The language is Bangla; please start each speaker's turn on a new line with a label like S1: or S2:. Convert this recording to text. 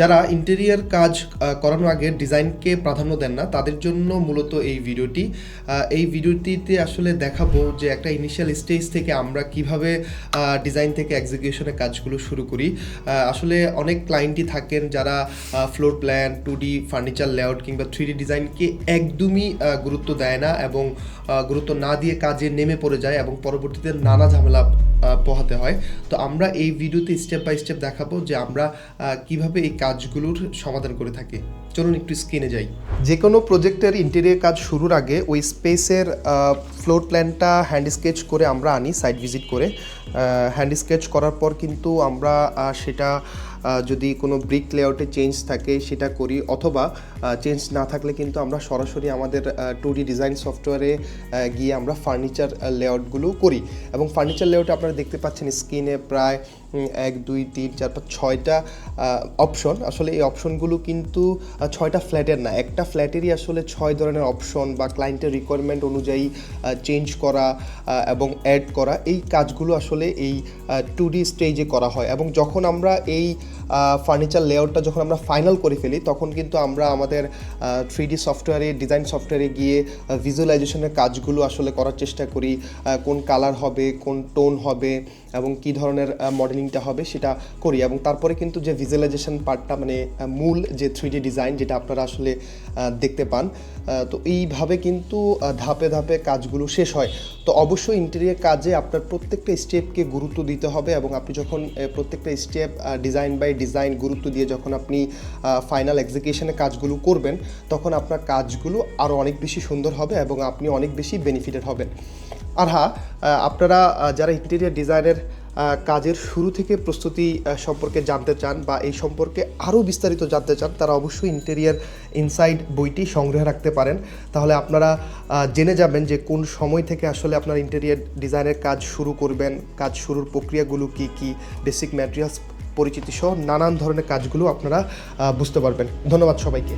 S1: যারা ইন্টেরিয়ার কাজ করানোর আগে ডিজাইনকে প্রাধান্য দেন না, তাদের জন্য মূলত এই ভিডিওটি। এই ভিডিওটিতে আসলে দেখাবো যে একটা ইনিশিয়াল স্টেজ থেকে আমরা কীভাবে ডিজাইন থেকে এক্সিকিউশনের কাজগুলো শুরু করি। আসলে অনেক ক্লায়েন্টই থাকেন যারা floor plan two D furniture layout কিংবা থ্রি ডি ডিজাইনকে একদমই গুরুত্ব দেয় না এবং গুরুত্ব না দিয়ে কাজে নেমে পড়ে যায় এবং পরবর্তীতে নানা ঝামেলা পোহাতে হয়। তো আমরা এই ভিডিওতে স্টেপ বাই স্টেপ দেখাবো যে আমরা কীভাবে এই কাজগুলোর সমাধান করে থাকি। চলুন একটু স্ক্রিনে যাই। যে কোনো প্রজেক্টের ইন্টেরিয়ার কাজ শুরুর আগে ওই স্পেসের ফ্লোর প্ল্যানটা হ্যান্ড স্কেচ করে আমরা আনি সাইট ভিজিট করে। হ্যান্ড স্কেচ করার পর কিন্তু আমরা সেটা যদি কোনো ব্রিক লেআউটে চেঞ্জ থাকে, সেটা করি। অথবা চেঞ্জ না থাকলে কিন্তু আমরা সরাসরি আমাদের টু ডি ডিজাইন সফটওয়্যারে গিয়ে আমরা ফার্নিচার লেআউটগুলো করি। এবং ফার্নিচার লেআউটে আপনারা দেখতে পাচ্ছেন স্ক্রিনে প্রায় এক, দুই, তিন, চার, পাঁচ, ছয়টা অপশন আসলে এই অপশনগুলো কিন্তু ছয়টা ফ্ল্যাটের না। একটা ফ্ল্যাটেরই আসলে ছয় ধরনের অপশন বা ক্লায়েন্টের রিকোয়ারমেন্ট অনুযায়ী চেঞ্জ করা এবং অ্যাড করা। এই কাজগুলো আসলে এই টু ডি স্টেজে করা হয়। এবং যখন আমরা এই ফার্নিচার লেআউটটা যখন আমরা ফাইনাল করে ফেলি, তখন কিন্তু আমরা আমাদের থ্রি ডি সফটওয়্যারে ডিজাইন সফটওয়্যারে গিয়ে ভিজুয়ালাইজেশনের কাজগুলো আসলে করার চেষ্টা করি কোন কালার হবে, কোন টোন হবে, এবং কী ধরনের মডেলিংটা হবে সেটা করি। এবং তারপরে কিন্তু যে ভিজুয়ালাইজেশন পার্টটা মানে মূল যে থ্রি ডি ডিজাইন যেটা আপনারা আসলে দেখতে পান তো এইভাবে কিন্তু ধাপে ধাপে কাজগুলো শেষ হয়। তো অবশ্যই ইন্টেরিয়ার কাজে আপনার প্রত্যেকটা স্টেপকে গুরুত্ব দিতে হবে এবং আপনি যখন প্রত্যেকটা স্টেপ ডিজাইন বাই ডিজাইন গুরুত্ব দিয়ে যখন আপনি ফাইনাল এক্সিকিউশনে কাজগুলো করবেন, তখন আপনার কাজগুলো আরও অনেক বেশি সুন্দর হবে এবং আপনি অনেক বেশি বেনিফিটেড হবেন। আর হ্যাঁ আপনারা যারা ইন্টেরিয়ার ডিজাইনের কাজের শুরু থেকে প্রস্তুতি সম্পর্কে জানতে চান বা এই সম্পর্কে আরও বিস্তারিত জানতে চান, তারা অবশ্যই ইন্টেরিয়ার ইনসাইড বইটি সংগ্রহে রাখতে পারেন। তাহলে আপনারা জেনে যাবেন যে কোন সময় থেকে আসলে আপনার ইন্টেরিয়ার ডিজাইনের কাজ শুরু করবেন, কাজ শুরুর প্রক্রিয়াগুলো কী কী বেসিক ম্যাটেরিয়ালস পরিচিতি সহ নানান ধরনের কাজগুলো আপনারা বুঝতে পারবেন। ধন্যবাদ সবাইকে।